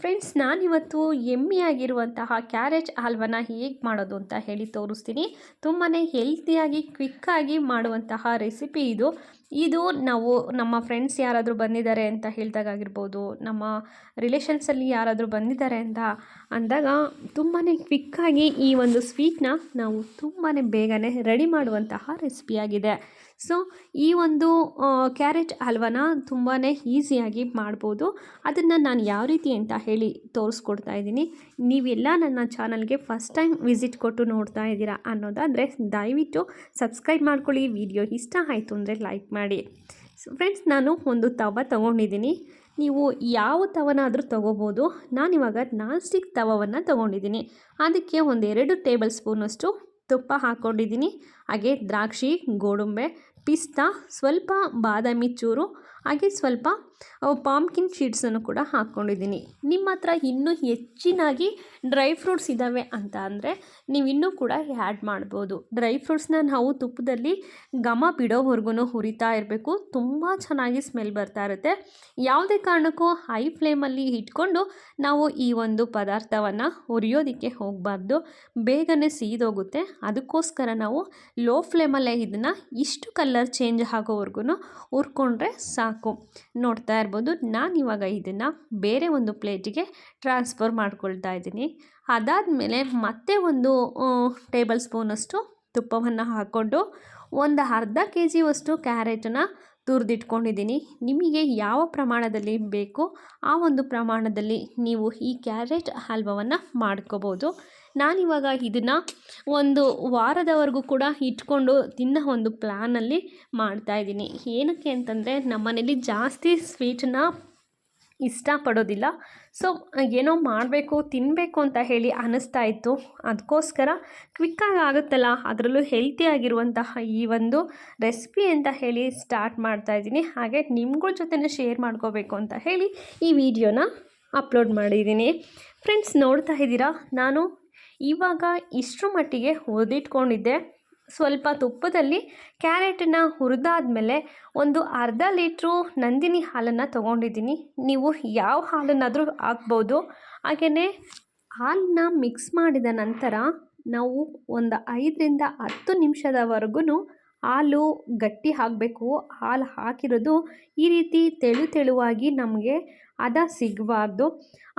Friends ನಾನಿವತ್ತು ಎಮ್ಮಿಯಾಗಿರುವಂತಹ carriage ಹಲ್ವನ ಹೇಗೆ ಮಾಡೋದು ಅಂತ ಹೇಳಿ ತೋರಿಸ್ತೀನಿ. ತುಂಬಾ ಹೆಲ್ತಿಯಾಗಿ ಕ್ವಿಕ್ಕಾಗಿ ಮಾಡುವಂತಹ ರೆಸಿಪಿ ಇದು. ಇದು ನಾವು ನಮ್ಮ ಫ್ರೆಂಡ್ಸ್ ಯಾರಾದರೂ ಬಂದಿದ್ದಾರೆ ಅಂತ ಹೇಳಿದಾಗಿರ್ಬೋದು ನಮ್ಮ ರಿಲೇಷನ್ಸಲ್ಲಿ ಯಾರಾದರೂ ಬಂದಿದ್ದಾರೆ ಅಂತ ಅಂದಾಗ ತುಂಬಾ ಕ್ವಿಕ್ಕಾಗಿ ಈ ಒಂದು ಸ್ವೀಟ್ನ ನಾವು ತುಂಬಾ ಬೇಗನೆ ರೆಡಿ ಮಾಡುವಂತಹ ರೆಸಿಪಿಯಾಗಿದೆ ಸೊ ಈ ಒಂದು ಕ್ಯಾರೆಟ್ ಹಲ್ವನ ತುಂಬಾ ಈಸಿಯಾಗಿ ಮಾಡ್ಬೋದು. ಅದನ್ನು ನಾನು ಯಾವ ರೀತಿ ಅಂತ ತೋರಿಸ್ಕೊಡ್ತಾ ಇದ್ದೀನಿ. ನೀವೆಲ್ಲ ನನ್ನ ಚಾನಲ್ಗೆ ಫಸ್ಟ್ ಟೈಮ್ ವಿಸಿಟ್ ಕೊಟ್ಟು ನೋಡ್ತಾ ಇದ್ದೀರಾ ಅನ್ನೋದಾದರೆ ದಯವಿಟ್ಟು ಸಬ್ಸ್ಕ್ರೈಬ್ ಮಾಡ್ಕೊಳ್ಳಿ. ವಿಡಿಯೋ ಇಷ್ಟ ಆಯಿತು ಅಂದರೆ ಲೈಕ್ ಮಾಡಿ. ಸೊ ಫ್ರೆಂಡ್ಸ್, ನಾನು ಒಂದು ತವ ತೊಗೊಂಡಿದ್ದೀನಿ. ನೀವು ಯಾವ ತವನಾದರೂ ತೊಗೋಬೋದು. ನಾನಿವಾಗ ನಾನ್ ಸ್ಟಿಕ್ ತವವನ್ನು ತೊಗೊಂಡಿದ್ದೀನಿ. ಅದಕ್ಕೆ ಒಂದೆರಡು ಟೇಬಲ್ ಸ್ಪೂನಷ್ಟು ತುಪ್ಪ ಹಾಕ್ಕೊಂಡಿದ್ದೀನಿ ಹಾಗೆ ದ್ರಾಕ್ಷಿ, ಗೋಡಂಬೆ ಪಿಸ್ತಾ, ಸ್ವಲ್ಪ ಬಾದಾಮಿ ಚೂರು, ಹಾಗೆ ಸ್ವಲ್ಪ ಪಾಮ್ಕಿನ್ ಶೀಡ್ಸನ್ನು ಕೂಡ ಹಾಕ್ಕೊಂಡಿದ್ದೀನಿ. ನಿಮ್ಮ ಹತ್ರ ಇನ್ನೂ ಹೆಚ್ಚಿನಾಗಿ ಡ್ರೈ ಫ್ರೂಟ್ಸ್ ಇದ್ದಾವೆ ಅಂತ ಅಂದರೆ ನೀವು ಇನ್ನೂ ಕೂಡ ಆ್ಯಡ್ ಮಾಡ್ಬೋದು. ಡ್ರೈ ಫ್ರೂಟ್ಸ್ನ ನಾವು ತುಪ್ಪದಲ್ಲಿ ಘಮ ಬಿಡೋವರೆಗೂ ಹುರಿತಾ ಇರಬೇಕು. ತುಂಬ ಚೆನ್ನಾಗಿ ಸ್ಮೆಲ್ ಬರ್ತಾ ಇರುತ್ತೆ. ಯಾವುದೇ ಕಾರಣಕ್ಕೂ ಹೈ ಫ್ಲೇಮಲ್ಲಿ ಇಟ್ಕೊಂಡು ನಾವು ಈ ಒಂದು ಪದಾರ್ಥವನ್ನು ಹುರಿಯೋದಕ್ಕೆ ಹೋಗಬಾರ್ದು. ಬೇಗನೆ ಸೀದೋಗುತ್ತೆ. ಅದಕ್ಕೋಸ್ಕರ ನಾವು ಲೋ ಫ್ಲೇಮಲ್ಲೇ ಇದನ್ನು ಇಷ್ಟು ಕಲರ್ ಚೇಂಜ್ ಆಗೋವರೆಗೂ ಹುರ್ಕೊಂಡ್ರೆ ಸಾಕು. ನೋಡ್ತಾ ಇರ್ಬೋದು, ನಾನು ಇವಾಗ ಇದನ್ನು ಬೇರೆ ಒಂದು ಪ್ಲೇಟಿಗೆ ಟ್ರಾನ್ಸ್ಫರ್ ಮಾಡ್ಕೊಳ್ತಾ ಇದ್ದೀನಿ. ಅದಾದಮೇಲೆ ಮತ್ತೆ ಒಂದು ಟೇಬಲ್ ಸ್ಪೂನಷ್ಟು ತುಪ್ಪವನ್ನು ಹಾಕ್ಕೊಂಡು ಒಂದು ಅರ್ಧ ಕೆ ಜಿಯಷ್ಟು ಕ್ಯಾರೆಟನ್ನು ತುರಿದಿಟ್ಕೊಂಡಿದ್ದೀನಿ. ನಿಮಗೆ ಯಾವ ಪ್ರಮಾಣದಲ್ಲಿ ಬೇಕೋ ಆ ಒಂದು ಪ್ರಮಾಣದಲ್ಲಿ ನೀವು ಈ ಕ್ಯಾರೆಟ್ ಹಲ್ವವನ್ನು ಮಾಡ್ಕೋಬೋದು. ನಾನಿವಾಗ ಇದನ್ನು ಒಂದು ವಾರದವರೆಗೂ ಕೂಡ ಇಟ್ಕೊಂಡು ತಿನ್ನೋ ಒಂದು ಪ್ಲ್ಯಾನಲ್ಲಿ ಮಾಡ್ತಾಯಿದ್ದೀನಿ ಏನಕ್ಕೆ ಅಂತಂದರೆ ನಮ್ಮನೇಲಿ ಜಾಸ್ತಿ ಸ್ವೀಟನ್ನ ಇಷ್ಟಪಡೋದಿಲ್ಲ. ಸೊ ಏನೋ ಮಾಡಬೇಕು ತಿನ್ನಬೇಕು ಅಂತ ಹೇಳಿ ಅನ್ನಿಸ್ತಾ ಇತ್ತು. ಅದಕ್ಕೋಸ್ಕರ ಕ್ವಿಕ್ಕಾಗಿ ಆಗುತ್ತಲ್ಲ, ಅದರಲ್ಲೂ ಹೆಲ್ತಿಯಾಗಿರುವಂತಹ ಈ ಒಂದು ರೆಸಿಪಿ ಅಂತ ಹೇಳಿ ಸ್ಟಾರ್ಟ್ ಮಾಡ್ತಾ ಇದ್ದೀನಿ. ಹಾಗೆ ನಿಮ್ಗಳ ಜೊತೆ ಶೇರ್ ಮಾಡ್ಕೋಬೇಕು ಅಂತ ಹೇಳಿ ಈ ವಿಡಿಯೋನ ಅಪ್ಲೋಡ್ ಮಾಡಿದ್ದೀನಿ. ಫ್ರೆಂಡ್ಸ್ ನೋಡ್ತಾ ಇದ್ದೀರಾ? ನಾನು ಇವಾಗ ಇಷ್ಟರ ಮಟ್ಟಿಗೆ ಹುರಿದಿಟ್ಕೊಂಡಿದ್ದೆ ಸ್ವಲ್ಪ ತುಪ್ಪದಲ್ಲಿ ಕ್ಯಾರೆಟನ್ನು ಹುರಿದಾದ್ಮೇಲೆ ಒಂದು ಅರ್ಧ ಲೀಟ್ರು ನಂದಿನಿ ಹಾಲನ್ನು ತೊಗೊಂಡಿದ್ದೀನಿ. ನೀವು ಯಾವ ಹಾಲನ್ನಾದರೂ ಹಾಕ್ಬೋದು. ಹಾಗೆಯೇ ಹಾಲನ್ನ ಮಿಕ್ಸ್ ಮಾಡಿದ ನಂತರ ನಾವು ಒಂದು ಐದರಿಂದ ಹತ್ತು ನಿಮಿಷದವರೆಗೂ ಹಾಲು ಗಟ್ಟಿ ಹಾಕಬೇಕು. ಹಾಲು ಹಾಕಿರೋದು ಈ ರೀತಿ ತೆಳು ತೆಳುವಾಗಿ ನಮಗೆ ಹದ ಸಿಗಬಾರ್ದು.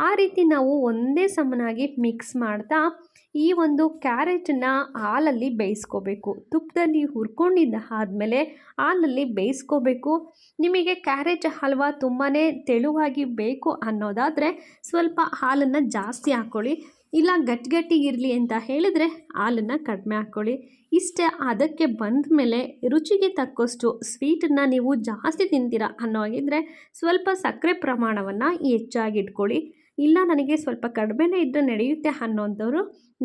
ಆ ರೀತಿ ನಾವು ಒಂದೇ ಸಮನಾಗಿ ಮಿಕ್ಸ್ ಮಾಡ್ತಾ ಈ ಒಂದು ಕ್ಯಾರೆಟನ್ನ ಹಾಲಲ್ಲಿ ಬೇಯಿಸ್ಕೋಬೇಕು. ತುಪ್ಪದಲ್ಲಿ ಹುರ್ಕೊಂಡಿದ್ದ ಆದಮೇಲೆ ಹಾಲಲ್ಲಿ ಬೇಯಿಸ್ಕೋಬೇಕು. ನಿಮಗೆ ಕ್ಯಾರೆಟ್ ಹಲ್ವಾ ತುಂಬಾ ತೆಳುವಾಗಿ ಬೇಕು ಅನ್ನೋದಾದರೆ ಸ್ವಲ್ಪ ಹಾಲನ್ನು ಜಾಸ್ತಿ ಹಾಕ್ಕೊಳ್ಳಿ ಇಲ್ಲ ಗಟ್ಟಿಗಟ್ಟಿಗಿರಲಿ ಅಂತ ಹೇಳಿದರೆ ಹಾಲನ್ನು ಕಡಿಮೆ ಹಾಕ್ಕೊಳ್ಳಿ ಇಷ್ಟೇ ಅದಕ್ಕೆ ಬಂದ ಮೇಲೆ ರುಚಿಗೆ ತಕ್ಕಷ್ಟು ಸ್ವೀಟನ್ನು ನೀವು ಜಾಸ್ತಿ ತಿಂತೀರ ಅನ್ನೋ ಹಾಗಿದ್ರೆ ಸ್ವಲ್ಪ ಸಕ್ಕರೆ ಪ್ರಮಾಣವನ್ನು ಹೆಚ್ಚಾಗಿ ಇಟ್ಕೊಳ್ಳಿ. ಇಲ್ಲ, ನನಗೆ ಸ್ವಲ್ಪ ಕಡಿಮೆನೇ ಇದ್ದರೆ ನಡೆಯುತ್ತೆ ಅನ್ನೋಂಥವ್ರು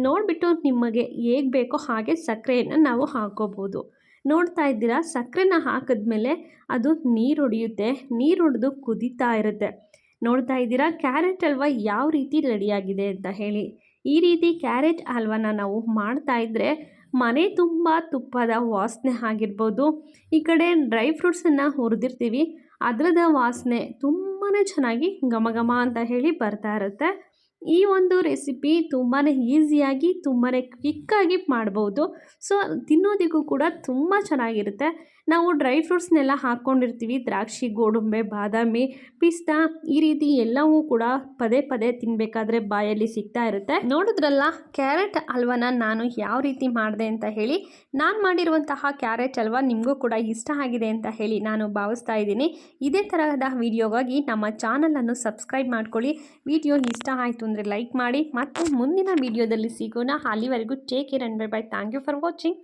ನೋಡಿಬಿಟ್ಟು ನಿಮಗೆ ಹೇಗೆ ಬೇಕೋ ಹಾಗೆ ಸಕ್ಕರೆಯನ್ನು ನಾವು ಹಾಕೋಬೋದು. ನೋಡ್ತಾ ಇದ್ದೀರಾ? ಸಕ್ಕರೆನ ಹಾಕಿದ್ಮೇಲೆ ಅದು ನೀರು ಹೊಡೆಯುತ್ತೆ, ನೀರು ಹೊಡೆದು ಕುದೀತಾ ಇರುತ್ತೆ. ನೋಡ್ತಾ ಇದ್ದೀರಾ? ಕ್ಯಾರೆಟ್ ಹಲ್ವಾ ಯಾವ ರೀತಿ ರೆಡಿಯಾಗಿದೆ ಅಂತ ಹೇಳಿ. ಈ ರೀತಿ ಕ್ಯಾರೆಟ್ ಹಲ್ವಾನ ನಾವು ಮಾಡ್ತಾ ಇದ್ದರೆ ಮನೆ ತುಂಬ ತುಪ್ಪದ ವಾಸನೆ ಆಗಿರ್ಬೋದು. ಈ ಕಡೆ ಡ್ರೈ ಫ್ರೂಟ್ಸನ್ನು ಹುರಿದಿರ್ತೀವಿ, ಅದರದ ವಾಸನೆ ತುಂಬಾ ಚೆನ್ನಾಗಿ ಘಮ ಘಮ ಅಂತ ಹೇಳಿ ಬರ್ತಾ ಇರುತ್ತೆ. ಈ ಒಂದು ರೆಸಿಪಿ ತುಂಬಾ ಈಸಿಯಾಗಿ ತುಂಬಾ ಕ್ವಿಕ್ಕಾಗಿ ಮಾಡ್ಬೋದು. ಸೊ ತಿನ್ನೋದಕ್ಕೂ ಕೂಡ ತುಂಬ ಚೆನ್ನಾಗಿರುತ್ತೆ. ನಾವು ಡ್ರೈ ಫ್ರೂಟ್ಸ್ನೆಲ್ಲ ಹಾಕ್ಕೊಂಡಿರ್ತೀವಿ. ದ್ರಾಕ್ಷಿ, ಗೋಡಂಬೆ, ಬಾದಾಮಿ, ಪಿಸ್ತಾ ಈ ರೀತಿ ಎಲ್ಲವೂ ಕೂಡ ಪದೇ ಪದೇ ತಿನ್ನಬೇಕಾದ್ರೆ ಬಾಯಲ್ಲಿ ಸಿಗ್ತಾ ಇರುತ್ತೆ. ನೋಡಿದ್ರಲ್ಲ, ಕ್ಯಾರೆಟ್ ಹಲ್ವನ ನಾನು ಯಾವ ರೀತಿ ಮಾಡಿದೆ ಅಂತ ಹೇಳಿ, ನಾನು ಮಾಡಿರುವಂತಹ ಕ್ಯಾರೆಟ್ ಹಲ್ವ ನಿಮಗೂ ಕೂಡ ಇಷ್ಟ ಆಗಿದೆ ಅಂತ ಹೇಳಿ ನಾನು ಭಾವಿಸ್ತಾ ಇದ್ದೀನಿ. ಇದೇ ತರಹದ ವಿಡಿಯೋಗಾಗಿ ನಮ್ಮ ಚಾನಲನ್ನು ಸಬ್ಸ್ಕ್ರೈಬ್ ಮಾಡ್ಕೊಳ್ಳಿ. ವಿಡಿಯೋ ಇಷ್ಟ ಆಯಿತು ಅಂದರೆ ಲೈಕ್ ಮಾಡಿ. ಮತ್ತು ಮುಂದಿನ ವಿಡಿಯೋದಲ್ಲಿ ಸಿಗೋಣ. ಅಲ್ಲಿವರೆಗೂ take care and bye bye. Thank you for watching.